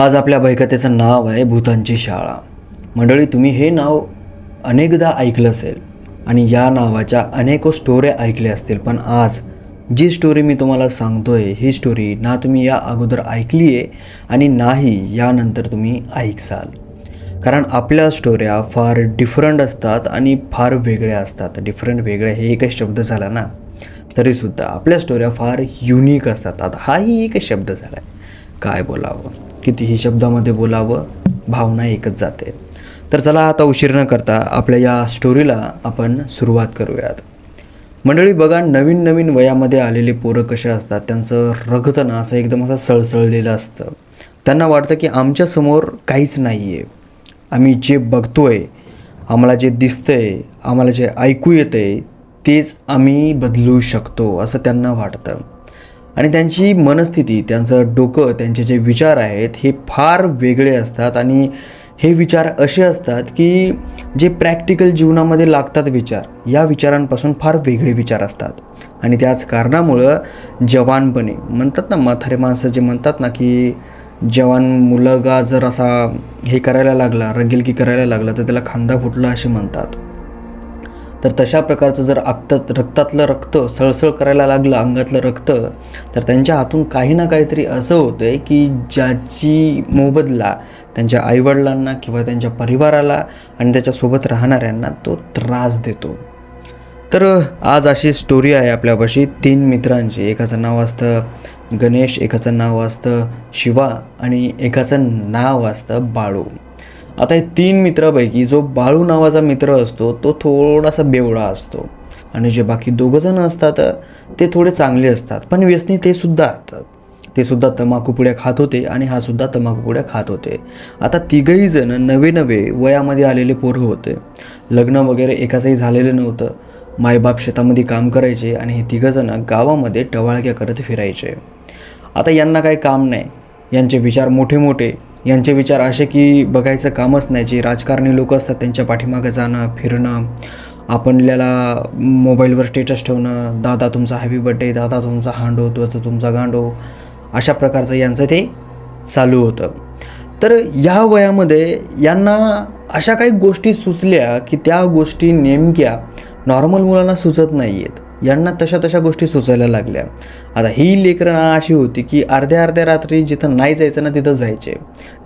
आज आपल्या बैकथेचं नाव आहे भूतांची शाळा. मंडळी तुम्ही हे नाव अनेकदा ऐकलं असेल आणि या नावाच्या अनेक स्टोऱ्या ऐकल्या असतील पण आज जी स्टोरी मी तुम्हाला सांगतोय ही स्टोरी ना तुम्ही या अगोदर ऐकली आहे आणि नाही यानंतर तुम्ही ऐकसाल. कारण आपल्या स्टोऱ्या फार डिफरंट असतात आणि फार वेगळ्या असतात. डिफरंट वेगळ्या हे एकच शब्द झाला ना तरीसुद्धा आपल्या स्टोऱ्या फार युनिक असतात. आता हाही एकच शब्द झाला आहे काय बोलावं? कितीही शब्दामध्ये बोलावं भावना एकच जाते. तर चला आता उशीर न करता आपल्या या स्टोरीला आपण सुरुवात करूयात. मंडळी बघा नवीन नवीन वयामध्ये आलेले पोरं कसे असतात त्यांचं रगत असं एकदम असं सळसळलेलं असतं. त्यांना वाटतं की आमच्यासमोर काहीच नाही आहे आम्ही जे बघतो आहे आम्हाला जे दिसतं आहे आम्हाला जे ऐकू येतं आहे तेच आम्ही बदलू शकतो असं त्यांना वाटतं. आणि त्यांची मनस्थिती त्यांचं डोकं त्यांचे जे विचार आहेत हे फार वेगळे असतात. आणि हे विचार असे असतात की जे प्रॅक्टिकल जीवनामध्ये लागतात विचार या विचारांपासून फार वेगळे विचार असतात. आणि त्याच कारणामुळं जवानपणे म्हणतात ना म्हातारे माणसं जे म्हणतात ना की जवान मुलगा जर असा हे करायला लागला रगिलकी करायला लागला तर त्याला खांदा फुटला असे म्हणतात. तर तशा प्रकारचं जर आक्त रक्तातलं रक्त सळसळ करायला लागलं अंगातलं रक्त तर त्यांच्या हातून काही ना काहीतरी असं होतं आहे की ज्याची मोबदला त्यांच्या आईवडिलांना किंवा त्यांच्या परिवाराला आणि त्याच्यासोबत राहणाऱ्यांना तो त्रास देतो. तर आज अशी स्टोरी आहे आपल्यापाशी. तीन मित्रांची. एकाचं नाव असतं गणेश एकाचं नाव असतं शिवा आणि एकाचं नाव असतं बाळू. आता हे तीन मित्रापैकी जो बाळू नावाचा मित्र असतो तो थोडासा बेवडा असतो. आणि जे बाकी दोघंजणं असतात ते थोडे चांगले असतात. पण व्यसनी ते सुद्धा असतात. ते सुद्धा तंबाखू पुड्या खात होते आणि हा सुद्धा तंबाखू पुड्या खात होते. आता तिघही जण नवे नवे वयामध्ये आलेले पोरं होते. लग्न वगैरे एकाचंही झालेलं नव्हतं. मायबाप शेतामध्ये काम करायचे आणि हे तिघंजणं गावामध्ये टवाळक्या करत फिरायचे. आता यांना काही काम नाही. यांचे विचार मोठे मोठे यांचे विचार असे की बघायचं कामच नाही. जे राजकारणी लोक असतात त्यांच्या पाठीमागं जाणं फिरणं आपल्याला मोबाईलवर स्टेटस ठेवणं दादा तुमचा हॅपी बड्डे दादा तुमचा हांडो त्वचं तुमचा गांडो अशा प्रकारचं यांचं ते चालू होतं. तर या वयामध्ये यांना अशा काही गोष्टी सुचल्या की त्या गोष्टी नेमक्या नॉर्मल मुलांना सुचत नाही आहेत यांना तशा तशा गोष्टी सुचायला लागल्या. आता ही लेकरं अशी होती की अर्ध्या अर्ध्या रात्री जिथं नाही जायचं ना तिथं जायचे.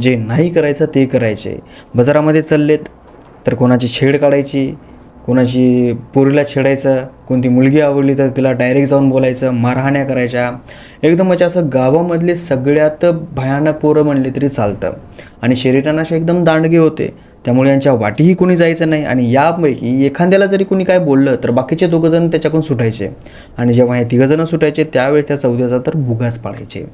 जे नाही करायचं ते करायचे. बाजारामध्ये चाललेत तर कोणाची छेड काढायची कोणाची पोरीला छेडायचं कोणती मुलगी आवडली तर तिला डायरेक्ट जाऊन बोलायचं मारहाण्या करायच्या. एकदम म्हणजे असं गावामधले सगळ्यात भयानक पोरं म्हणले तरी चालतं. आणि शरीरानं असे एकदम दांडगे होते. त्यामुळे यांच्या वाटीही कोणी जायचं नाही आणि यापैकी एखाद्याला जरी कोणी काय बोललं तर बाकीचे दोघंजण त्याच्याकडून सुटायचे. आणि जेव्हा हे तिघंजणं सुटायचे त्यावेळेस त्या चौद्याचा तर बुगाच पाडायचे.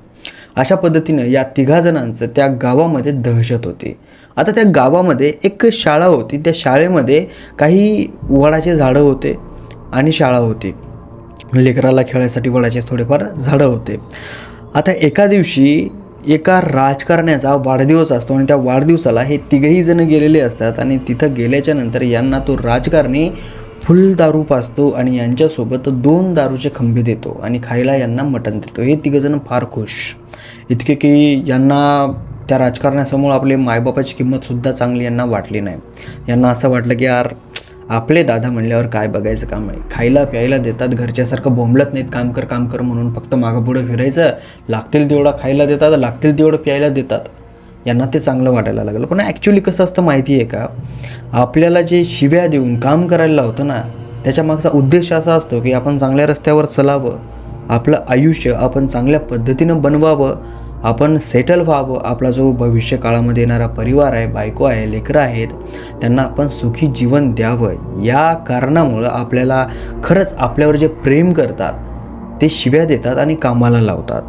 अशा पद्धतीनं या तिघाजणांचं त्या गावामध्ये दहशत होती. आता त्या गावामध्ये एक शाळा होती. त्या शाळेमध्ये काही वडाचे झाडं होते आणि शाळा होती. लेकराला खेळायसाठी वडाचे थोडेफार झाडं होते. आता एका दिवशी एका राजकारण्याचा वाढदिवस असतो आणि त्या वाढदिवसाला हे तिघही जण गेलेले असतात आणि तिथं गेल्याच्यानंतर यांना तो राजकारणी फुल दारू पाचतो आणि यांच्यासोबत दोन दारूचे खंबे देतो आणि खायला यांना मटण देतो. हे तिघंजणं फार खुश. इतके की यांना त्या राजकारण्यासमोर आपले मायबापाची किंमतसुद्धा चांगली यांना वाटली नाही. यांना असं वाटलं की यार आपले दादा म्हणल्यावर काय बघायचं काम आहे? खायला प्यायला देतात घरच्यासारखं बोंबलत नाहीत काम कर काम कर म्हणून फक्त मागं पुढं फिरायचं. लागतील तेवढं खायला देतात लागतील तेवढं प्यायला देतात. यांना ते चांगलं वाटायला लागलं. पण ॲक्च्युली कसं असतं माहिती आहे का? आपल्याला जे शिव्या देऊन काम करायला लावतं ना त्याच्या मागचा उद्देश असा असतो की आपण चांगल्या रस्त्यावर चलावं. आपलं आयुष्य आपण चांगल्या पद्धतीनं बनवावं. आपण सेटल व्हावं. आपला जो भविष्य काळामध्ये येणारा परिवार आहे बायको आहे लेकरं आहेत त्यांना आपण सुखी जीवन द्यावं. या कारणामुळं आपल्याला खरंच आपल्यावर जे प्रेम करतात ते शिव्या देतात आणि कामाला लावतात.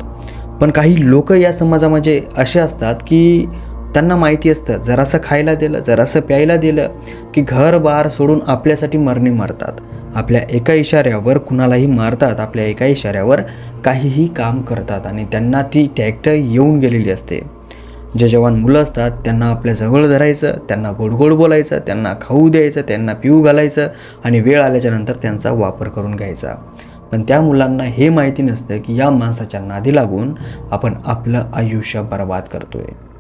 पण काही लोक या समाजामध्ये असे असतात की त्यांना माहिती असतं. जरासं खायला दिलं जरासं प्यायला दिलं की घर बार सोडून आपल्यासाठी मरणे मारतात. आपल्या एका इशाऱ्यावर कुणालाही मारतात आपल्या एका इशाऱ्यावर काहीही काम करतात आणि त्यांना ती टॅक्टर येऊन गेलेली असते. जे जवान मुलं असतात त्यांना आपल्या जवळ धरायचं त्यांना गोड गोड बोलायचं त्यांना खाऊ द्यायचं त्यांना पिऊ घालायचं आणि वेळ आल्याच्यानंतर त्यांचा वापर करून घ्यायचा. पण त्या मुलांना हे माहिती नसतं की या माणसाच्या नादी लागून आपण आपलं आयुष्य बर्बाद आहे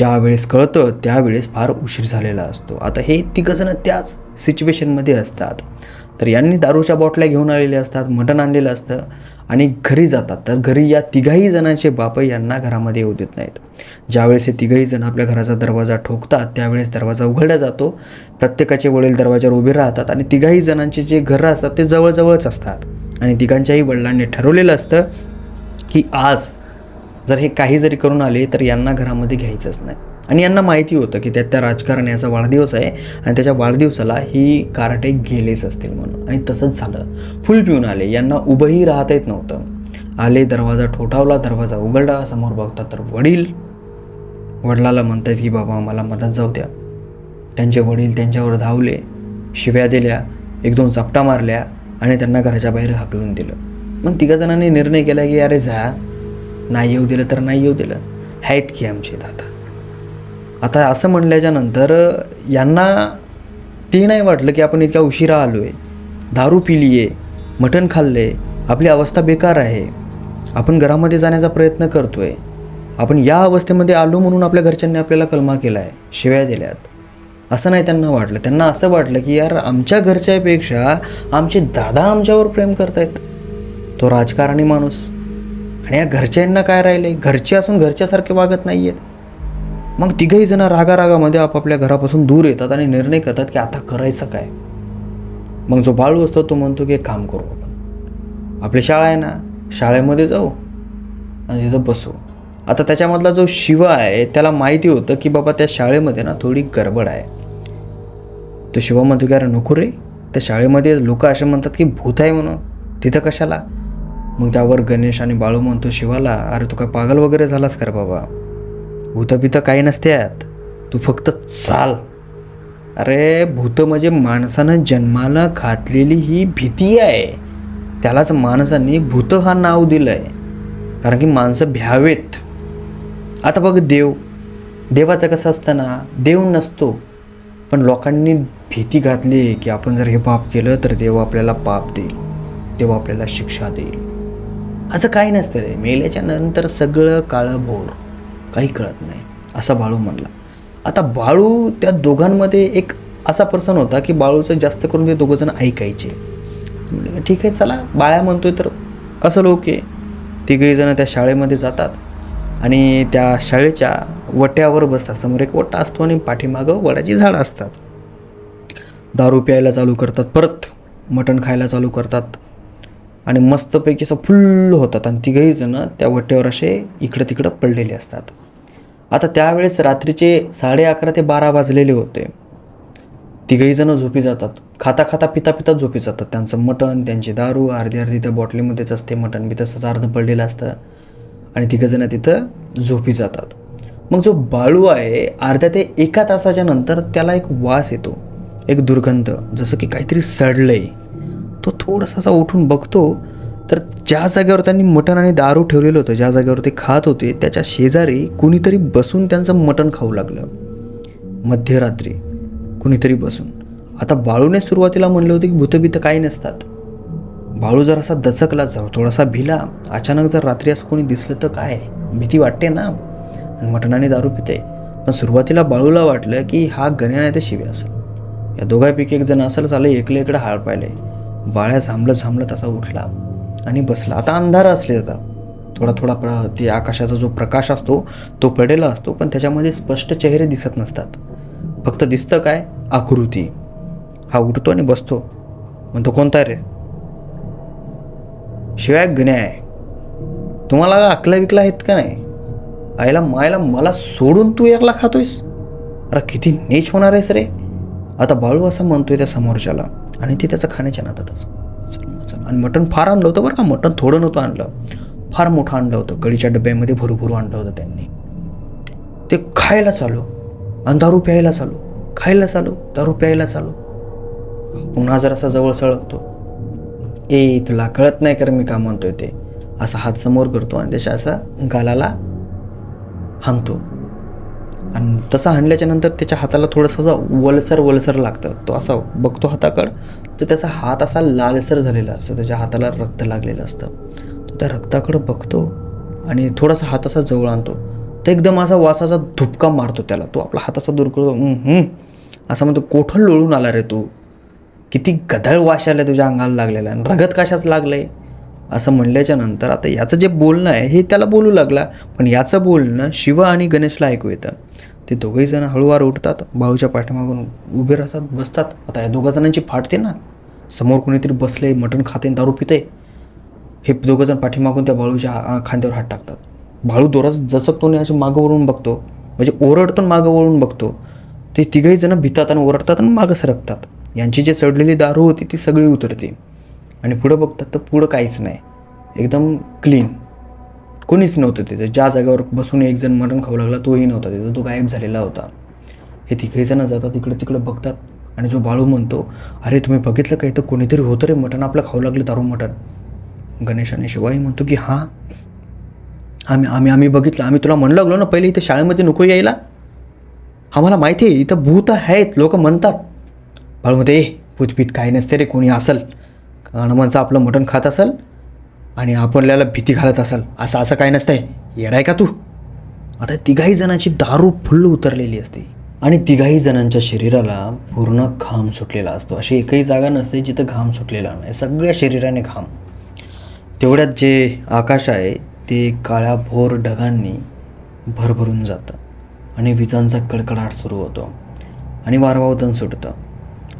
ज्या वेळेस कळतं त्यावेळेस फार उशीर झालेला असतो. आता हे तिघंजणं त्याच सिच्युएशनमध्ये असतात. तर यांनी दारूच्या बॉटल्या घेऊन आलेले असतात मटण आणलेलं असतं आणि घरी जातात. तर घरी या तिघाही जणांचे बाप यांना घरामध्ये येऊ देत नाहीत. ज्यावेळेस हे तिघही जण आपल्या घराचा दरवाजा ठोकतात त्यावेळेस दरवाजा उघडला जातो. प्रत्येकाचे वडील दरवाजावर उभे राहतात आणि तिघाही जणांचे जे घरं असतात ते जवळजवळच असतात. आणि तिघांच्याही वडिलांनी ठरवलेलं असतं की आज जर हे काही जरी करून आले तर यांना घरामध्ये घ्यायचंच नाही. आणि यांना माहिती होतं की त्यात त्या राजकारण्याचा वाढदिवस आहे आणि त्याच्या वाढदिवसाला ही कारटे गेलेच असतील म्हणून. आणि तसंच झालं. फुल पिऊन आले. यांना उभंही राहता येत नव्हतं. आले दरवाजा ठोठावला दरवाजा उघडला समोर बघता तर वडील. वडिलाला म्हणतात की बाबा मला मदत जाऊ द्या. त्यांचे वडील त्यांच्यावर धावले शिव्या दिल्या एक दोन चपटा मारल्या आणि त्यांना घराच्या बाहेर हाकलून दिलं. मग तिघा जणांनी निर्णय केला की अरे जा नाही येऊ दिलं तर नाही येऊ दिलं. आहेत की आमचे दादा? आता असं म्हणल्याच्या नंतर यांना ते नाही वाटलं की आपण इतक्या उशिरा आलो आहे दारू पिली आहे मटण खाल्लं आहे आपली अवस्था बेकार आहे. आपण घरामध्ये जाण्याचा प्रयत्न करतो आहे आपण या अवस्थेमध्ये आलो म्हणून आपल्या घरच्यांनी आपल्याला कलमा केला आहे शिव्या दिल्यात. असं नाही त्यांना वाटलं. त्यांना असं वाटलं की यार आमच्या घरच्यापेक्षा आमचे दादा आमच्यावर प्रेम करतायत. तो राजकारणी माणूस. आणि या घरच्यांना काय राहिले घरचे असून घरच्यासारखे वागत नाही आहेत मग तिघही जण रागारागामध्ये आपापल्या घरापासून दूर येतात आणि निर्णय करतात की आता करायचं काय? मग जो बाळू असतो तो म्हणतो की एक काम करू आपण. आपली शाळा आहे ना शाळेमध्ये जाऊ आणि तिथं बसू. आता त्याच्यामधला जो शिवा आहे त्याला माहिती होतं की बाबा त्या शाळेमध्ये ना थोडी गडबड आहे. तो शिवा म्हणतो की अरे नको रे. त्या शाळेमध्ये लोक असे म्हणतात की भूत आहे म्हणून. तिथं कशाला? मग त्यावर गणेश आणि बाळू म्हणतो शिवाला अरे तू काय पागल वगैरे झालास का बाबा? भूतपितं बितं काही नसत्यात तू फक्त चाल. अरे भूत म्हणजे माणसानं जन्माला घातलेली ही भीती आहे. त्यालाच माणसांनी भूत हा नाव दिलं आहे कारण की माणसं भ्यावेत. आता बघ देव. देवाचं कसं असतं ना देव नसतो. पण लोकांनी भीती घातली की आपण जर हे पाप केलं तर देव आपल्याला पाप देईल. देव आपल्याला शिक्षा देईल. असं काही नसतं रे. मेल्याच्या नंतर सगळं काळं भोर काही कळत नाही. असा बाळू म्हणला. आता बाळू त्या दोघांमध्ये एक असा पर्सन होता की बाळूचं जास्त करून ते दोघंजण ऐकायचे. ठीक आहे चला. बाळ्या म्हणतोय तर असं लोक आहे. तिघेजणं त्या शाळेमध्ये जातात आणि त्या शाळेच्या वट्यावर बसतात. समोर एक वटा असतो आणि पाठीमागं वडाची झाडं असतात. दारू प्यायला चालू करतात. परत मटण खायला चालू करतात. आणि मस्तपैकी असं फुल्ल होतात. आणि तिघहीजणं त्या वट्यावर असे इकडं तिकडं पडलेले असतात. आता त्यावेळेस रात्रीचे साडे अकरा ते बारा वाजलेले होते. तिघहीजणं झोपी जातात. खाता खाता पिता पिता झोपी जातात. त्यांचं मटण त्यांची दारू अर्धी अर्धी त्या बॉटलीमध्येच असते. मटण बी तसंच अर्ध पडलेलं असतं. आणि तिघंजणं तिथं झोपी जातात. मग जो बाळू आहे अर्ध्या ते एका तासाच्या नंतर त्याला एक वास येतो. एक दुर्गंध जसं की काहीतरी सडलं आहे तो थोडासा असा उठून बघतो तर ज्या जागेवर त्यांनी मटण आणि दारू ठेवलेलं होतं ज्या जागेवर ते खात होते त्याच्या शेजारी कुणीतरी बसून त्यांचं मटण खाऊ लागलं. मध्यरात्री कुणीतरी बसून. आता बाळूने सुरुवातीला म्हणलं होतं की भूतभीत काही नसतात. बाळू जर असा दचकला जाऊ थोडासा भिला अचानक जर रात्री असं कोणी दिसलं तर काय? भीती वाटते ना? आणि मटणाने दारू पिते. पण सुरुवातीला बाळूला वाटलं की हा गण्या नाही तर शिवे असेल. या दोघांपैकी एक जण असेल चालेल एकले इकडे हार पाहिले. बाळ्या झांबलं झांबलं तसा उठला आणि बसला. आता अंधार असले आता. थोडा थोडा प्र ते आकाशाचा जो प्रकाश असतो तो पडलेला असतो पण त्याच्यामध्ये स्पष्ट चेहरे दिसत नसतात. फक्त दिसतं काय? आकृती. हा उठतो आणि बसतो. म्हणतो कोणता रे? शिवाय गण्या आहे. तुम्हाला आकला विकला आहेत का नाही? आईला मायला मला सोडून तू एकला खातोयस? अरे किती नेच होणार आहेस रे. आता बाळू असं म्हणतोय त्या समोरच्याला आणि ते त्याचं खाण्याच्या नादातच. चल आणि मटण फार आणलं होतं बरं का? मटण थोडं नव्हतं आणलं. फार मोठं आणलं होतं. कढीच्या डब्यामध्ये भरू आणलं होतं त्यांनी. ते खायला चालू. आणि दारू प्यायला चालू. खायला चालू. दारू प्यायला चालू. पुन्हा जर असा जवळ सळगतो. ए तुला कळत नाही कारण मी का म्हणतोय ते. असा हात समोर करतो आणि त्याच्या असा गालाला हाणतो. आणि तसा हाणल्याच्या नंतर त्याच्या हाताला थोडंसं वलसर वलसर लागतं. तो असा बघतो हाताकड तर त्याचा हात असा लालसर झालेला असतो. त्याच्या हाताला रक्त लागलेलं असतं. तो त्या रक्ताकडं बघतो आणि थोडासा हात असा जवळ आणतो. तर एकदम असा वासाचा धुपका मारतो त्याला. तो आपला हाताचा दूर करतो. असा असं म्हणतो कोठं लोळून आला रे तू? किती गदळ वाश आला तुझ्या अंगाला लागलेला. आणि रगत कशाच लागलं आहे असं म्हणल्याच्या नंतर आता याचं जे बोलणं आहे हे त्याला बोलू लागला. पण याचं बोलणं शिव आणि गणेशला ऐकू येतं. ते दोघेही जण हळूवार उठतात बाळूच्या पाठीमागून उभे राहतात बसतात. आता या दोघा जणांची फाटते ना. समोर कोणीतरी बसले मटण खाते आणि दारू पिते हे दोघं जण पाठीमागून त्या बाळूच्या खांद्यावर हात टाकतात. बाळू दोरात जसं तो अशी मागं वळून बघतो म्हणजे ओरडतो आणि मागं वळून बघतो. ते तिघही जण भितात आणि ओरडतात आणि मागं सरकतात. यांची जी चढलेली दारू होती ती सगळी उतरते. आणि पुढं बघतात तर पुढं काहीच नाही. एकदम क्लीन कोणीच नव्हतं तिथं. ज्या जागेवर बसून एक जण मटण खाऊ लागला तोही नव्हता तिथं. तो गायब झालेला होता. हे तिकडे जण जातात तिकडं तिकडं बघतात. आणि जो बाळू म्हणतो अरे तुम्ही बघितलं काही तर कोणीतरी होतं रे मटण. आपलं खाऊ लागलं दारू मटण. गणेशाने शिवाय म्हणतो की हां. आम्ही आम्ही आम्ही बघितलं. आम्ही तुला म्हणू लागलो ना पहिले इथं शाळेमध्ये नको यायला. आम्हाला माहिती आहे इथं भूत आहेत. लोक म्हणतात. बाळू म्हणते ए भूतभीत काही नसते रे कोणी असल. हनुमानचं आपलं मटण खात असाल आणि आपल्याला भीती घालत असाल असं असं काय नसतंय. येडाय का तू? आता तिघाही जणांची दारू फुल्ल उतरलेली असते. आणि तिघाही जणांच्या शरीराला पूर्ण घाम सुटलेला असतो. अशी एकही जागा नसते जिथं घाम सुटलेला नाही. सगळ्या शरीराने घाम. तेवढ्यात जे आकाश आहे ते काळ्या भोर ढगांनी भरभरून जातं. आणि विजांचा कडकडाट सुरू होतो. आणि वारवावतन सुटतं.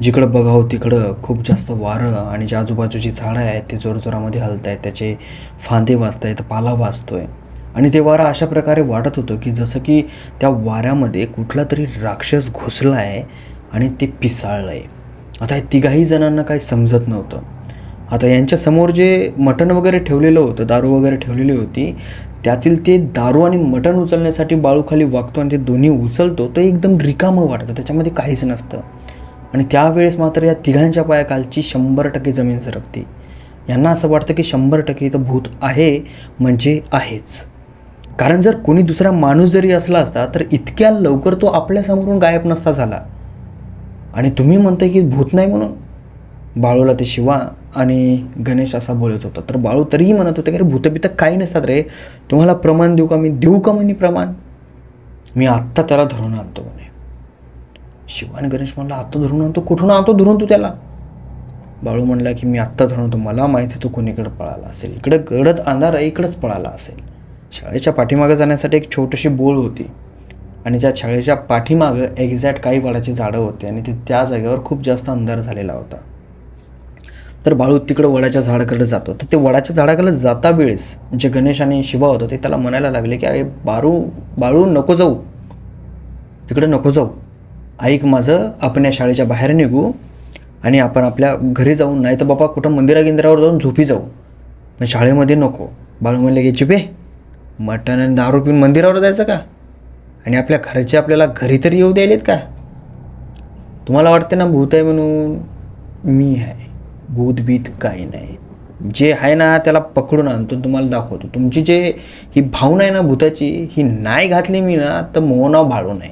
जिकडं बघावं हो, तिकडं खूप जास्त वारं आणि जे आजूबाजूची झाडं आहेत ते जोरजोरामध्ये हलत आहेत त्याचे फांदे वाचत आहेत पाला वाचतो आहे आणि ते वारं अशा प्रकारे वाटत होतं की जसं की त्या वाऱ्यामध्ये कुठला तरी राक्षस घुसला आहे आणि ते पिसाळलं आहे आता या तिघाही जणांना काही समजत नव्हतं. आता यांच्यासमोर जे मटण वगैरे ठेवलेलं होतं दारू वगैरे ठेवलेली होती त्यातील ते दारू आणि मटण उचलण्यासाठी बाळूखाली वागतो आणि ते दोन्ही उचलतो तर एकदम रिकामं वाटतं. त्याच्यामध्ये काहीच नसतं. आणि त्यावेळेस मात्र या तिघांच्या पायाखालची शंभर टक्के जमीन सरकते. यांना असं वाटतं की शंभर टक्के इथं भूत आहे म्हणजे आहेच. कारण जर कोणी दुसरा माणूस जरी असला असता तर इतक्या लवकर तो आपल्यासमोरून गायब नसता झाला. आणि तुम्ही म्हणताय की भूत नाही म्हणून? बाळूला ते शिवा आणि गणेश असा बोलत होता. तर बाळू तरीही म्हणत होते की अरे भूतबित काही नसतात रे. तुम्हाला प्रमाण देऊ का मी? देऊ का म्हणे प्रमाण? मी आत्ता त्याला धरून आणतो म्हणे गणेश म्हणला आत्ता धरून आणतो. कुठून आणतो? धरून तू त्याला. बाळू म्हणला की मी आत्ता धरून होतो मला माहिती आहे तो कोणीकडे पळाला असेल. इकडे गडद अंधार इकडंच पळाला असेल. शाळेच्या पाठीमागं जाण्यासाठी एक छोटीशी बोळ होती. आणि त्या शाळेच्या पाठीमागं एक्झॅक्ट काही वडाची झाडं होती आणि ते त्या जागेवर खूप जास्त अंधार झालेला होता. तर बाळू तिकडं वडाच्या झाडाकडे जातो. तर ते वडाच्या झाडाकडे जाता वेळेस जे गणेश आणि शिवा होतं ते त्याला म्हणायला लागले की अरे बारू बाळू नको जाऊ. तिकडे नको जाऊ. ऐक माझं आपण या शाळेच्या बाहेर निघू आणि आपण आपल्या घरी जाऊन नाही तर बाबा कुठं मंदिरा गिंदिरावर जाऊन झोपी जाऊ. पण शाळेमध्ये नको. बाळू म्हणले की चिपे मटण आणि दारू पिऊन मंदिरावर जायचं का? आणि आपल्या घरचे आपल्याला घरी तरी येऊ द्यायलेत का? तुम्हाला वाटते ना भूत आहे म्हणून? मी आहे. भूतभीत काही नाही. जे आहे ना त्याला पकडून आणतो तुम्हाला दाखवतो. तुमची जे ही भावना आहे ना भूताची ही नाही घातली मी ना तर मोहनाव भाळू नाही.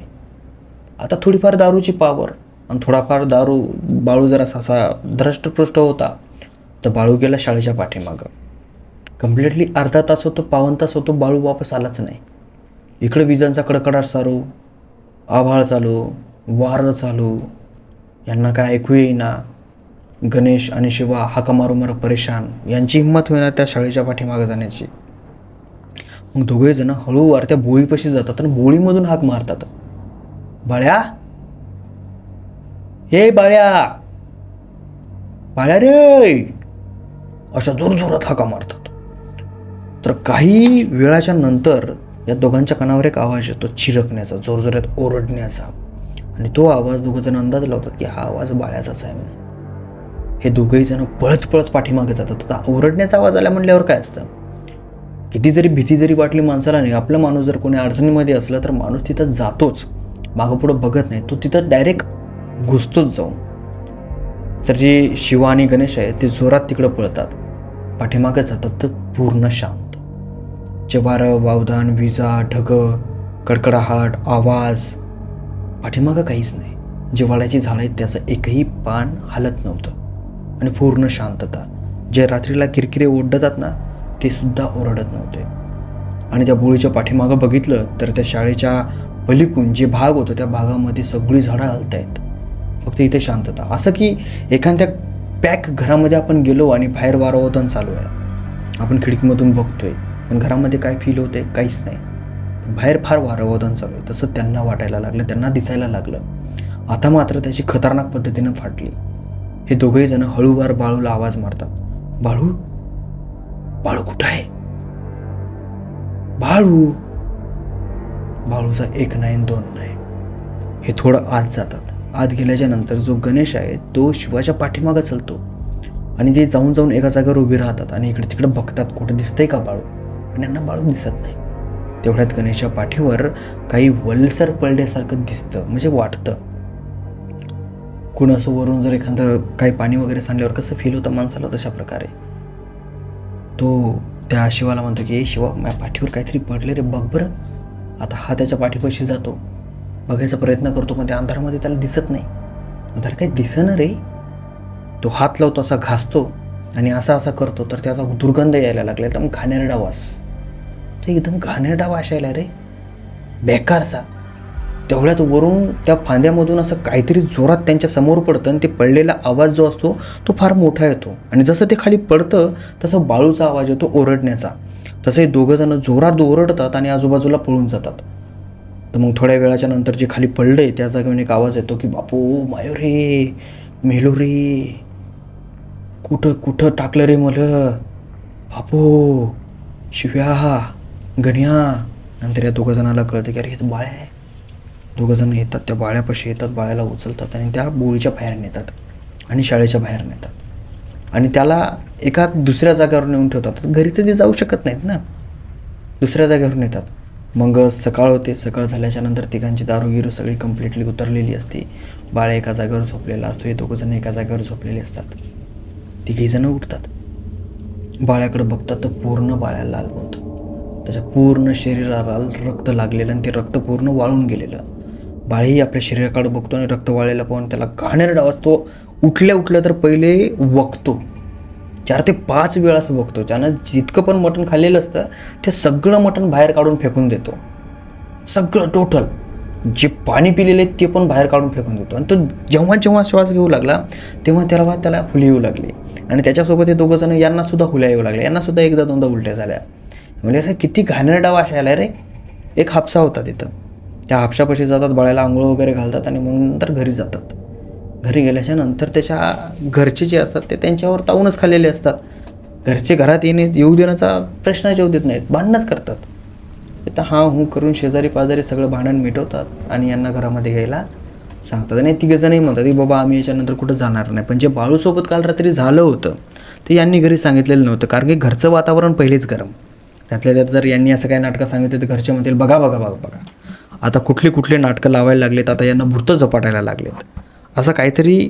आता थोडीफार दारूची पावर आणि थोडाफार दारू बाळू जरा असा धृष्टपृष्ठ होता तर बाळू गेला शाळेच्या पाठीमागं. कम्प्लिटली अर्धा तास होतो पावन तास होतो बाळू वापस आलाच नाही. इकडे विजांचा कडकडाट चालू आभाळ चालू वारं चालू यांना काय ऐकू येईना. गणेश आणि शिवा हाका मारू परेशान यांची हिंमत होईना त्या शाळेच्या पाठीमागं जाण्याची. मग दोघेजणं हळूवार त्या बोळीपाशी जातात आणि बोळीमधून हाक मारतात. बाळ्या? हे बाळ्या! बाळ्या रे! अशा जोरजोरात हाका मारतात. तर काही वेळाच्या नंतर या दोघांच्या कानावर एक आवाज येतो चिरकण्याचा जोरजोरात ओरडण्याचा. आणि तो आवाज दोघं जण अंदाज लावतात की हा आवाज बाळ्याचाच आहे म्हणून. हे दोघंही जण पळत पळत पाठीमागे जातात. आता ओरडण्याचा आवाज आला म्हणल्यावर काय असतं? किती जरी भीती जरी वाटली माणसाला नाही आपला माणूस जर कोणी अडचणीमध्ये असला तर माणूस तिथं जातोच. मागं पुढं बघत नाही तो तिथं डायरेक्ट घुसतोच जाऊन. तर जे शिवा आणि गणेश आहे ते जोरात तिकडं पळतात. पाठीमागे जातात तर पूर्ण शांत. जे वारं वावदान विजा ढग कडकडाहाट आवाज. पाठीमागं काहीच नाही. जे वाड्याची झाडं आहेत त्याचं एकही पान हालत नव्हतं. आणि पूर्ण शांतता. जे रात्रीला किरकिरे ओढतात ना ते सुद्धा ओरडत नव्हते. आणि त्या बोळीच्या पाठीमागं बघितलं तर त्या शाळेच्या पलीकून जे भाग होतं त्या भागामध्ये सगळी झाडं हलत आहेत फक्त इथे शांतता. असं की एखाद्या पॅक घरामध्ये आपण गेलो आणि बाहेर वारंवादन चालू आहे. आपण खिडकीमधून बघतोय. पण घरामध्ये काय फील होते काहीच नाही. पण बाहेर फार वारंवादन चालू आहे. तसं त्यांना वाटायला लागलं त्यांना दिसायला लागलं. आता मात्र त्याची खतरनाक पद्धतीनं फाटली. हे दोघेही जण हळूवार बाळूला आवाज मारतात. बाळू? बाळू कुठं आहे? बाळू! बाळूचा एक नाही दोन नाही. हे थोडं आत जातात. आत गेल्याच्यानंतर जो गणेश आहे तो शिवाच्या पाठीमागं चालतो. आणि ते जाऊन जाऊन एका जागेवर उभी राहतात आणि इकडे तिकडे बघतात कुठं दिसतंय का बाळू? पण यांना बाळू दिसत नाही. तेवढ्यात गणेशच्या पाठीवर काही वलसर पडल्यासारखं दिसतं म्हणजे वाटतं. कुण असं वरून जर एखादं काही पाणी वगैरे सांडल्यावर कसं फील होतं माणसाला तशा प्रकारे? तो त्या शिवाला म्हणतो की ए शिवा माझ्या पाठीवर काहीतरी पडले रे बघ बरं. आता हा त्याच्या पाठीपाशी जातो. बघायचा प्रयत्न करतो पण त्या अंधारामध्ये त्याला दिसत नाही. अंधार काही दिसेना रे. तो हात लावतो असा घासतो आणि असा असा करतो तर त्याचा दुर्गंध यायला लागला. एकदम घाणेरडा वास. तर एकदम घाणेरडा वास यायला रे. बेकारसा. तेवढ्यात वरून त्या फांद्यामधून असं काहीतरी जोरात त्यांच्यासमोर पडतं आणि ते पडलेला आवाज जो असतो तो फार मोठा येतो. आणि जसं ते खाली पडतं तसं बाळूचा आवाज येतो ओरडण्याचा. तसे दोघंजणं दोघं जण जोरात ओरडतात आणि आजूबाजूला पळून जातात. तर मग थोड्या वेळाच्या नंतर जे खाली पडलंय त्या जागेवर एक आवाज येतो की बापू मायो रे मेलो रे. कुठं कुठं टाकलं रे मला? बापू शिव्या गण्या. नंतर या दोघं जणाला कळतं की अरे हे तर बाळ आहे. दोघं जण येतात त्या बाळ्यापाशी येतात बाळ्याला उचलतात आणि त्या बोळीच्या बाहेर नेतात आणि शाळेच्या बाहेर नेतात. आणि त्याला एका दुसऱ्या जागेवर नेऊन ठेवतात. घरी तर ते जाऊ शकत नाहीत ना. दुसऱ्या जागेवर नेतात. मग सकाळ होते. सकाळ झाल्याच्यानंतर तिघांची दारूगिरू सगळी कम्प्लिटली उतरलेली असते. बाळ एका जागेवर झोपलेला असतो. हे दोघंजण एका जागेवर झोपलेले असतात. तिघेही उठतात. बाळ्याकडे बघतात तर पूर्ण बाळ्याला लाल होतं त्याच्या पूर्ण शरीराला रक्त लागलेलं आणि ते रक्त पूर्ण वाळून गेलेलं. बाळही आपल्या शरीराकडे बघतो आणि रक्त वाळलेलं पाहून त्याला घाणेरडा वाजतो उठल्या उठल्या तर पहिले वगतो चार ते पाच वेळा असं बघतो त्यानं जितकं पण मटण खाल्लेलं असतं ते सगळं मटण बाहेर काढून फेकून देतो. सगळं टोटल जे पाणी पिलेले ते पण बाहेर काढून फेकून देतो. आणि तो जेव्हा जेव्हा श्वास घेऊ लागला तेव्हा त्याला त्याला फुले येऊ लागली. आणि त्याच्यासोबत हे दोघंजणं यांनासुद्धा फुल्या हुल्या येऊ लागल्या. यांनासुद्धा एकदा दोनदा उलट्या झाल्या. म्हणजे अरे किती घाणेरडा अशा आला रे. एक हापसा होता तिथं. त्या हापशापाशी जातात बाळाला आंघोळ वगैरे घालतात आणि मग नंतर घरी जातात. घरी गेल्याच्यानंतर त्याच्या घरचे जे असतात ते त्यांच्यावर तावूनच खाल्लेले असतात. घरचे घरात येणे येऊ देण्याचा प्रश्नच येऊ देत नाहीत भांडणच करतात. तर हा हू करून शेजारी पाजारी सगळं भांडण मिटवतात आणि यांना घरामध्ये घ्यायला सांगतात. आणि तिघंजणही म्हणतात की बाबा आम्ही याच्यानंतर कुठं जाणार नाही. पण जे बाळूसोबत काल रात्री झालं होतं ते यांनी घरी सांगितलेलं नव्हतं कारण की घरचं वातावरण पहिलेच गरम. त्यातल्या त्यात जर यांनी असं काही नाटकं सांगितलं तर घरचे म्हणतील बघा बघा बघा बघा. आता कुठली कुठली नाटकं लावायला लागलेत आता यांना भूतं झपाटायला लागलेत. असा काहीतरी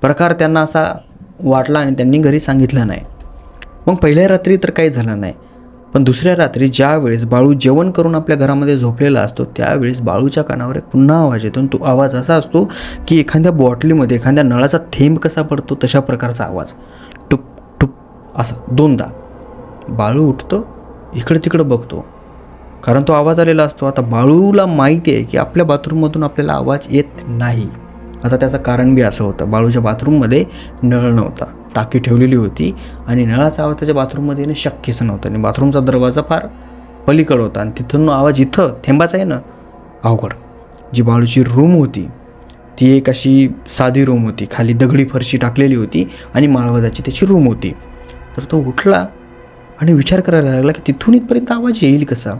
प्रकार त्यांना असा वाटला आणि त्यांनी घरी सांगितलं नाही. मग पहिल्या रात्री तर काही झालं नाही. पण दुसऱ्या रात्री ज्यावेळेस बाळू जेवण करून आपल्या घरामध्ये झोपलेला असतो त्यावेळेस बाळूच्या कानावर पुन्हा आवाज येतो आणि तो आवाज असा असतो की एखाद्या बॉटलीमध्ये एखाद्या नळाचा थेंब कसा पडतो तशा प्रकारचा आवाज. टुप टुप असा दोनदा. बाळू उठतो इकडं तिकडं बघतो. कारण तो आवाज आलेला असतो. आता बाळूला माहिती आहे की आपल्या बाथरूममधून आपल्याला आवाज येत नाही. आता त्याचं कारण बी असं होतं. बाळूच्या बाथरूममध्ये नळ नव्हता. टाकी ठेवलेली होती आणि नळाचा आवाज त्याच्या बाथरूममध्ये येणं शक्यच नव्हतं. आणि बाथरूमचा दरवाजा फार पलीकडं होता आणि तिथून आवाज इथं थेंबाचा आहे ना अवघड. जी बाळूची रूम होती ती एक अशी साधी रूम होती. खाली दगडी फरशी टाकलेली होती आणि माळवदाची त्याची रूम होती. तर तो उठला आणि विचार करायला लागला की तिथून इथपर्यंत आवाज येईल कसा?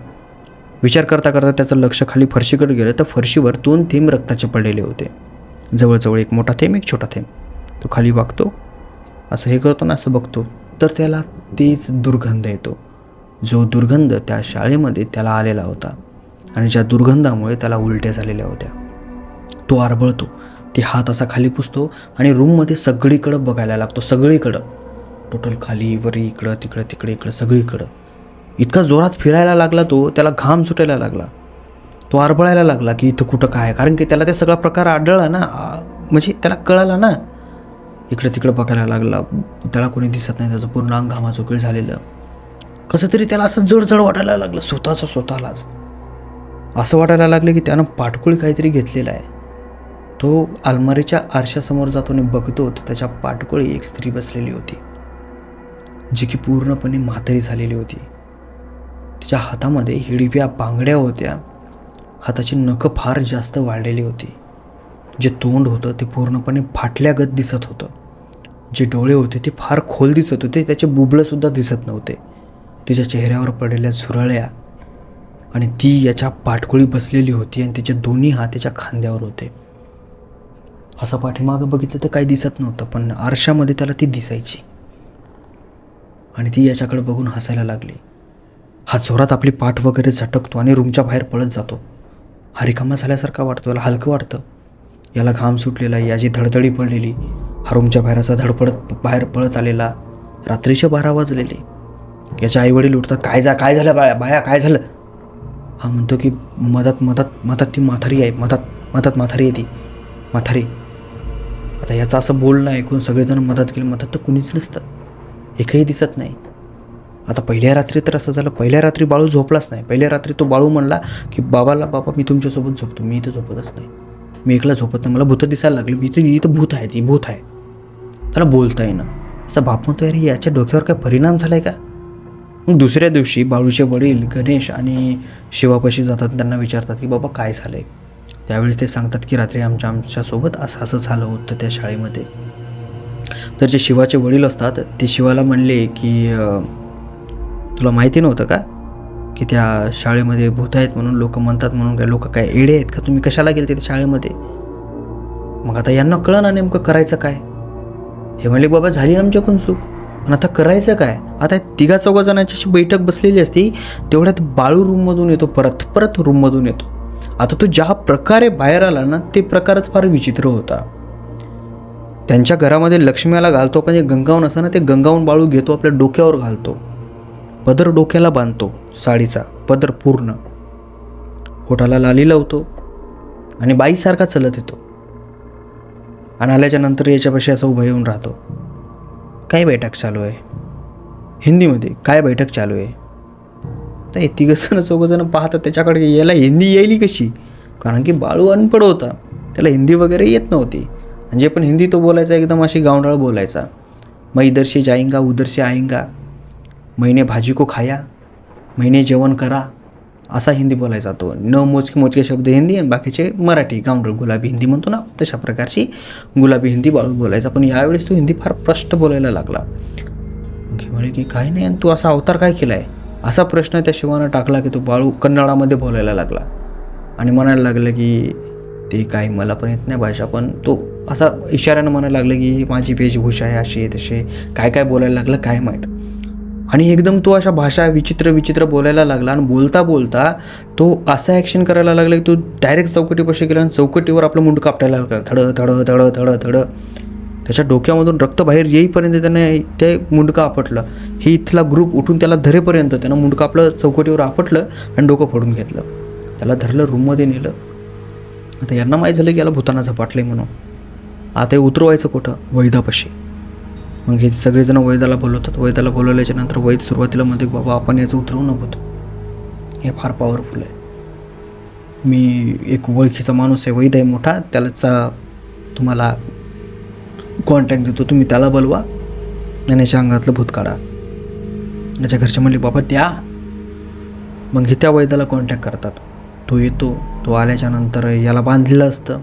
विचार करता करता त्याचं लक्ष खाली फरशीकडे गेलं. तर फरशीवर दोन थेंब रक्ताचे पडलेले होते. जवळजवळ एक मोठा थेंब एक छोटा थेंब. तो खाली बघतो असं हे करतो ना असं बघतो. तर त्याला तेच दुर्गंध येतो. जो दुर्गंध त्या शाळेमध्ये त्याला आलेला होता आणि ज्या दुर्गंधामुळे त्याला उलट्या झालेल्या होत्या. तो आरबळतो. ते हात असा खाली पुसतो आणि रूममध्ये सगळीकडं बघायला लागतो. सगळीकडं. टोटल खाली वरी इकडं तिकडं तिकडे इकडं सगळीकडं. इतका जोरात फिरायला लागला तो त्याला घाम सुटायला लागला. तो आरबळायला लागला की इथं कुठं काय? कारण की त्याला ते सगळा प्रकार आढळला ना. म्हणजे त्याला कळाला ना. इकडं तिकडं बघायला लागला. त्याला कोणी दिसत नाही. त्याचं पूर्ण अंग घामाचोकळी झालेलं. कसं तरी त्याला असं जड जड वाटायला लागलं. स्वतःचं स्वतःलाच. असं वाटायला लागलं की त्यानं पाठकुळी काहीतरी घेतलेला आहे. तो अलमारीच्या आरशासमोर जातो आणि बघतो. तर त्याच्या पाठकोळी एक स्त्री बसलेली होती. जी की पूर्णपणे म्हातारी झालेली होती. तिच्या हातामध्ये हिडव्या बांगड्या होत्या. हाताची नखं फार जास्त वाढलेली होती. जे तोंड होतं ते पूर्णपणे फाटल्यागत दिसत होतं. जे डोळे होते ते फार खोल दिसत होते त्याचे बुबळंसुद्धा दिसत नव्हते. तिच्या चेहऱ्यावर पडलेल्या झुरळ्या आणि ती याच्या पाठकोळी बसलेली होती आणि तिचे दोन्ही हात त्याच्या खांद्यावर होते. असं पाठीमागं बघितलं तर काही दिसत नव्हतं पण आरशामध्ये त्याला ती दिसायची. आणि ती याच्याकडे बघून हसायला लागली. हा जोरात आपली पाठ वगैरे झटकतो आणि रूमच्या बाहेर पळत जातो. हा रिकामा झाल्यासारखा वाटतो याला हलकं वाटतं. याला घाम सुटलेला आहे याची धडधडी पडलेली हा रूमच्या बाहेर असा धडपडत बाहेर पळत आलेला रात्रीचे बारा वाजलेले. याच्या आईवडील उठतात काय जा काय झालं बाया बाया काय झालं? हा म्हणतो की मधात मधात मधात ती माथारी आहे मधात मधात माथारी आहे ती माथारी आता याचं असं बोलणं ऐकून सगळेजण मदत केली मदत तर कुणीच नसतं. एकही दिसत नाही. आता पहिल्या रात्री तर असं झालं पहिल्या रात्री बाळू झोपलाच नाही. पहिल्या रात्री तो बाळू म्हणला की बाबाला बाबा मी तुमच्यासोबत झोपतो मी इथं झोपतच नाही मी एकला झोपत नाही. मला भूतं दिसायला लागली. मी इथं इथं भूत आहे ती भूत आहे. त्याला बोलता येईना. त्याचा बाप म्हणतो अरे याच्या डोक्यावर काय परिणाम झाला आहे का? मग दुसऱ्या दिवशी बाळूचे वडील गणेश आणि शिवापाशी जातात. त्यांना विचारतात की बाबा काय झालं आहे त्यावेळेस ते सांगतात की रात्री आमच्या आमच्यासोबत असं असं झालं होतं त्या शाळेमध्ये. तर जे शिवाचे वडील असतात ते शिवाला म्हणले की तुला माहिती नव्हतं का? की त्या शाळेमध्ये भूत आहेत म्हणून लोक म्हणतात म्हणून काय लोक काय एडे आहेत का? तुम्ही कशाला गेले त्या शाळेमध्ये? मग आता यांना कळलं ना नेमकं करायचं काय? हे म्हणले बाबा झाली आमच्याकडून चूक. पण आता करायचं काय? आता तिघा चौघा जणांची बैठक बसलेली असती तेवढ्यात बाळू रूममधून येतो परत परत रूममधून येतो. आता तो ज्या प्रकारे बाहेर आला ना ते प्रकारच फार विचित्र होता. त्यांच्या घरामध्ये लक्ष्मीला घालतो पण जे गंगावून असतं ना ते गंगावून बाळू घेतो आपल्या डोक्यावर घालतो. पदर डोक्याला बांधतो साडीचा पदर पूर्ण. होठाला लाली लावतो आणि बाईसारखा चलत येतो. आणि आल्याच्यानंतर याच्यापाशी असं उभं येऊन राहतो. काय बैठक चालू आहे? हिंदीमध्ये काय बैठक चालू आहे? तर हे तिघंजणं चौघंजणं पाहतात त्याच्याकडे याला हिंदी यायली कशी? कारण की बाळू अनपड होता. त्याला हिंदी वगैरे येत नव्हती. आणि जे पण हिंदी तो बोलायचा एकदम अशी गावंडाळ बोलायचा. मग इधरशी जाईंगा उधरशी आईंगा महिने भाजी को खाया महिने जेवण करा असा हिंदी बोलायचा तो न मोजके मोजके शब्द हिंदी आणि बाकीचे मराठी गावंडळ गुलाबी हिंदी म्हणतो ना तशा प्रकारची गुलाबी हिंदी बाळू बोलायचा. पण यावेळेस तो हिंदी फार प्रष्ट बोलायला लागला. म्हणे की काय नाही आणि तू असा अवतार काय केला आहे असा प्रश्न त्या शिवानं टाकला की तो बाळू कन्नडामध्ये बोलायला लागला. आणि म्हणायला लागलं की ते काय मला पण येत नाही भाषा पण तो असा इशाऱ्यानं म्हणायला लागलं की माझी वेशभूषा आहे अशी आहे काय काय बोलायला लागलं काय माहीत. आणि एकदम तो अशा भाषा विचित्र विचित्र बोलायला लागला आणि बोलता बोलता तो असा ॲक्शन करायला लागला की तो डायरेक्ट चौकटीपाशी गेला आणि चौकटीवर आपलं मुंड कापटायला लागला. थडं थडं थडं थडं थडं त्याच्या डोक्यामधून रक्त बाहेर येईपर्यंत त्याने ते मुंडकं आपटलं. हे इथला ग्रुप उठून त्याला धरेपर्यंत त्यानं मुंडकं आपलं चौकटीवर आपटलं आणि डोकं फोडून घेतलं. त्याला धरलं रूममध्ये नेलं. आता यांना माहीत झालं की याला भूताना झपाटलं म्हणून. आता हे उतरवायचं कुठं? वैदापाशी. मग हे सगळेजण वैदाला बोलवतात. वैदाला बोलवल्याच्या नंतर वैद सुरुवातीला म्हणते बाबा आपण याचं उतरवू नको हे फार पॉवरफुल आहे. मी एक ओळखीचा माणूस आहे वैद आहे मोठा. त्यालाचा तुम्हाला कॉन्टॅक्ट देतो. तुम्ही त्याला बोलवा. आणि याच्या अंगातलं भूत काढा. याच्या घरचे म्हणले बाबा द्या. मग हे त्या वैद्याला कॉन्टॅक्ट करतात. तो येतो. तो आल्याच्यानंतर याला बांधलेलं असतं.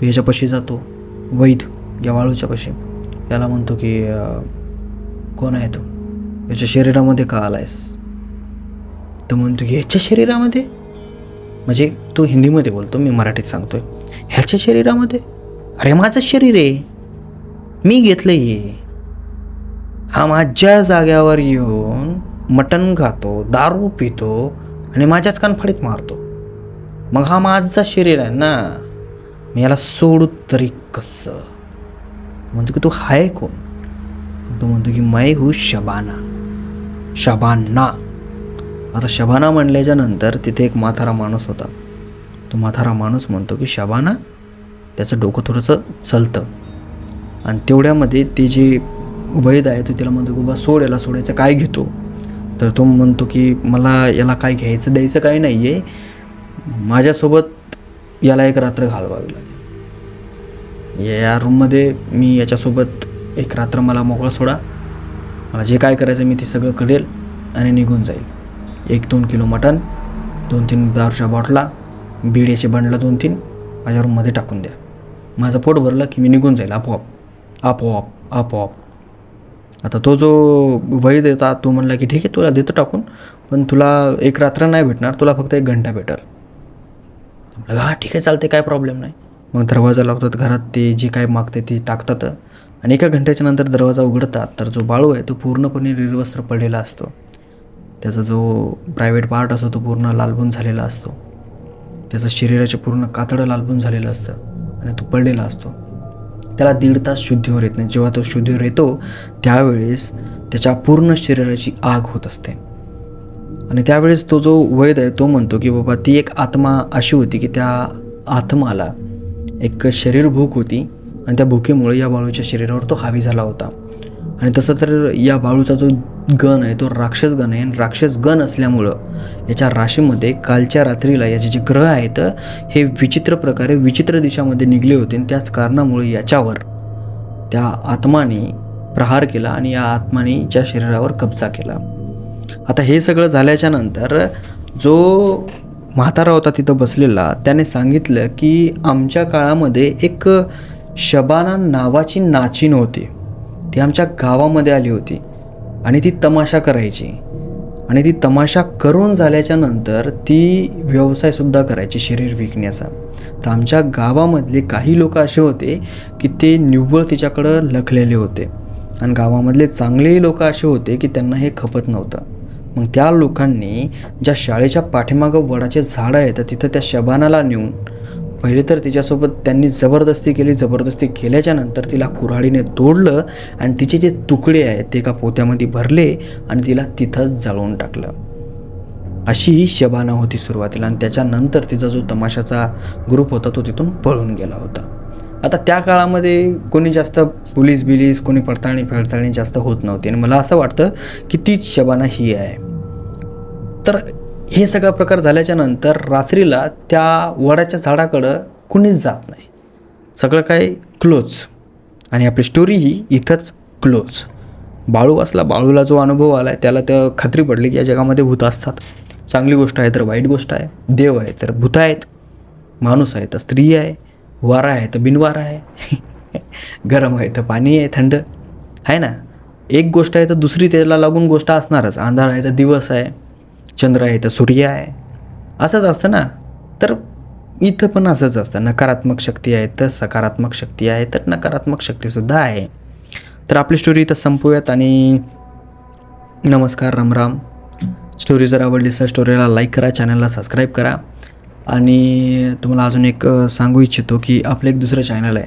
तो याच्यापाशी जातो. वैद या वाळूच्या पाशी. याला म्हणतो की कोण आहे तो? याच्या शरीरामध्ये का आलायस? तो म्हणतो की ह्याच्या शरीरामध्ये? म्हणजे तो हिंदीमध्ये बोलतो मी मराठीत सांगतोय. ह्याच्या शरीरामध्ये? अरे माझं शरीर आहे. मी घेतलं हे. हा माझ्या जाग्यावर येऊन मटण खातो दारू पितो आणि माझ्याच कानफडीत मारतो. मग हा माझा शरीर आहे ना? मी याला सोडू तरी कसं? म्हणतो की तू हाय कोण? तो म्हणतो की मै हू शबाना. शबाना. आता शबाना म्हणल्याच्या नंतर तिथे एक म्हातारा माणूस होता. तो म्हातारा माणूस म्हणतो की शबाना त्याचं डोकं थोडंसं चलतं. आणि तेवढ्यामध्ये ते जे वैद आहे तो तिला म्हणतो की बाबा सोड याला सोडायचं काय घेतो? तर तो म्हणतो की मला याला काय घ्यायचं द्यायचं काही नाही आहे माझ्यासोबत याला एक रात्र घालवावी लागेल. या रूममध्ये मी याच्यासोबत एक रात्र मला मोकळं सोडा. मला जे काय करायचं मी ते सगळं कळेल आणि निघून जाईल. एक दोन किलो मटण दोन तीन दारूच्या बॉटला बिड्याचे बंडला दोन तीन माझ्या रूममध्ये टाकून द्या. माझं पोट भरलं की मी निघून जाईल आपोआप. आपोआप आपोआप. आता तो जो वैद देता तो म्हणला की ठीक आहे तुला देतो टाकून पण तुला एक रात्र नाही भेटणार तुला फक्त एक घंटा भेटेल. म्हणलं हां ठीक आहे चालते काय प्रॉब्लेम नाही. मग दरवाजा लावतात घरात ते जे काय मागते ते टाकतात. आणि एका घंट्याच्या नंतर दरवाजा उघडतात तर जो बाळू आहे तो पूर्णपणे निर्वस्त्र पडलेला असतो. त्याचा जो प्रायव्हेट पार्ट असतो तो पूर्ण लालबून झालेला असतो. त्याचं शरीराचे पूर्ण कातडं लालबून झालेलं असतं आणि तो पडलेला असतो. त्याला दीड तास शुद्धीवर येत नाही. जेव्हा तो शुद्धीवर येतो त्यावेळेस त्याच्या पूर्ण शरीराची आग होत असते. आणि त्यावेळेस तो जो वैद आहे तो म्हणतो की बाबा ती एक आत्मा अशी होती की त्या आत्माला एक शरीर भूक होती आणि त्या भुकेमुळे या बाळूच्या शरीरावर तो हावी झाला होता. आणि तसं तर या बाळूचा जो गण आहे तो राक्षस गण आहे. आणि राक्षस गण असल्यामुळं याच्या राशीमध्ये कालच्या रात्रीला याचे जे ग्रह आहेत हे विचित्र प्रकारे विचित्र दिशामध्ये निघले होते आणि त्याच कारणामुळे याच्यावर त्या आत्माने प्रहार केला आणि या आत्माने ज्या शरीरावर कब्जा केला. आता हे सगळं झाल्याच्यानंतर जो म्हातारा होता तिथं बसलेला. त्याने सांगितलं की आमच्या काळामध्ये एक शबाना नावाची नाचीन होती. ती आमच्या गावामध्ये आली होती आणि ती तमाशा करायची. आणि ती तमाशा करून झाल्याच्यानंतर ती व्यवसायसुद्धा करायची शरीर विकण्याचा. तर आमच्या गावामधले काही लोक असे होते की ते निव्वळ तिच्याकडं लखलेले होते. आणि गावामधले चांगलेही लोक असे होते की त्यांना हे खपत नव्हतं. मग त्या लोकांनी ज्या शाळेच्या पाठीमागं वडाचे झाडं आहेत तिथं त्या शबानाला नेऊन पहिले तर तिच्यासोबत त्यांनी जबरदस्ती केली जबरदस्ती केल्याच्यानंतर तिला कुऱ्हाडीने तोडलं आणि तिचे जे तुकडे आहेत ते एका पोत्यामध्ये भरले आणि तिला तिथंच जाळून टाकलं. अशी ही शबाना होती सुरुवातीला आणि त्याच्यानंतर तिचा जो तमाशाचा ग्रुप होता तो तिथून पळून गेला होता. आता त्या काळामध्ये कोणी जास्त पोलीस बिलीस कोणी पडताळणी फेडताळणी जास्त होत नव्हती आणि मला असं वाटतं की तीच शबाना ही आहे. तर हे सगळा प्रकार झाल्याच्यानंतर रात्रीला त्या वडाच्या झाडाकडं कुणीच जात नाही. सगळं काय क्लोज. आणि आपली स्टोरी ही इथंच क्लोज बाळू असला बाळूला जो अनुभव आला आहे त्याला त्या खात्री पडली की या जगामध्ये भूत असतात. चांगली गोष्ट आहे तर वाईट गोष्ट आहे. देव आहे तर भूत आहेत. माणूस आहे तर स्त्री आहे. वारा आहे तर बिनवारा आहे. गरम आहे तर पाणी आहे थंड. आहे ना? एक गोष्ट आहे तर दुसरी त्याला लागून गोष्ट असणारच. अंधार आहे तर दिवस आहे. चंद्र आहे तर सूर्य आहे. असंच असतं ना? तर इथं पण असंच असतं. नकारात्मक शक्ती आहे तर सकारात्मक शक्ती आहे तर नकारात्मक शक्तीसुद्धा आहे. तर आपली स्टोरी इथं संपूयात आणि नमस्कार रामराम स्टोरी जर आवडली तर स्टोरीला लाईक करा चॅनलला सबस्क्राईब करा. आणि तुम्हाला अजून एक सांगू इच्छितो की आपलं एक दुसरं चॅनल आहे.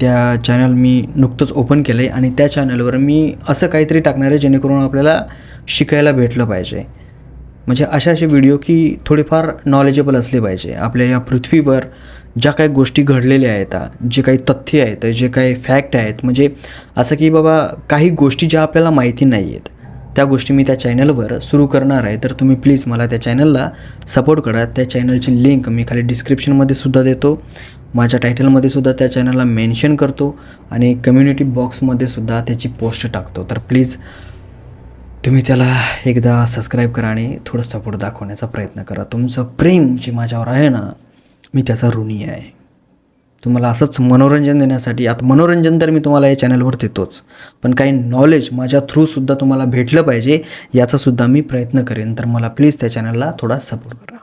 त्या चॅनल मी नुकतंच ओपन केलं आहे आणि त्या चॅनलवर मी असं काहीतरी टाकणार आहे जेणेकरून आपल्याला शिकायला भेटलं पाहिजे. म्हणजे असे असे व्हिडिओ की थोडेफार नॉलेजेबल असले पाहिजे. आपल्या या पृथ्वीवर ज्या काही गोष्टी घडलेल्या आहेत जे काही तथ्य आहेत जे काही फॅक्ट आहेत म्हणजे असं की बाबा काही गोष्टी ज्या आपल्याला माहिती नाही आहेत त्या गोष्टी मी त्या चॅनलवर सुरू करणार आहे. तर तुम्ही प्लीज मला त्या चॅनलला सपोर्ट करा. त्या चॅनलची लिंक मी खाली डिस्क्रिप्शनमध्ये सुद्धा देतो. माझ्या टायटलमध्ये सुद्धा त्या चॅनलला मेन्शन करतो. आणि कम्युनिटी बॉक्समध्ये सुद्धा त्याची पोस्ट टाकतो. तर प्लीज तुम्ही त्याला एकदा सबस्क्राईब करा आणि थोडं सपोर्ट दाखवण्याचा प्रयत्न करा. तुमचं प्रेम जे माझ्यावर आहे ना मी त्याचा ऋणी आहे. तुम्हाला असंच मनोरंजन देण्यासाठी आता मनोरंजन तर मी तुम्हाला या चॅनलवर देतोच. पण काही नॉलेज माझ्या थ्रूसुद्धा तुम्हाला भेटलं पाहिजे याचासुद्धा मी प्रयत्न करेन. तर मला प्लीज त्या चॅनलला थोडा सपोर्ट करा.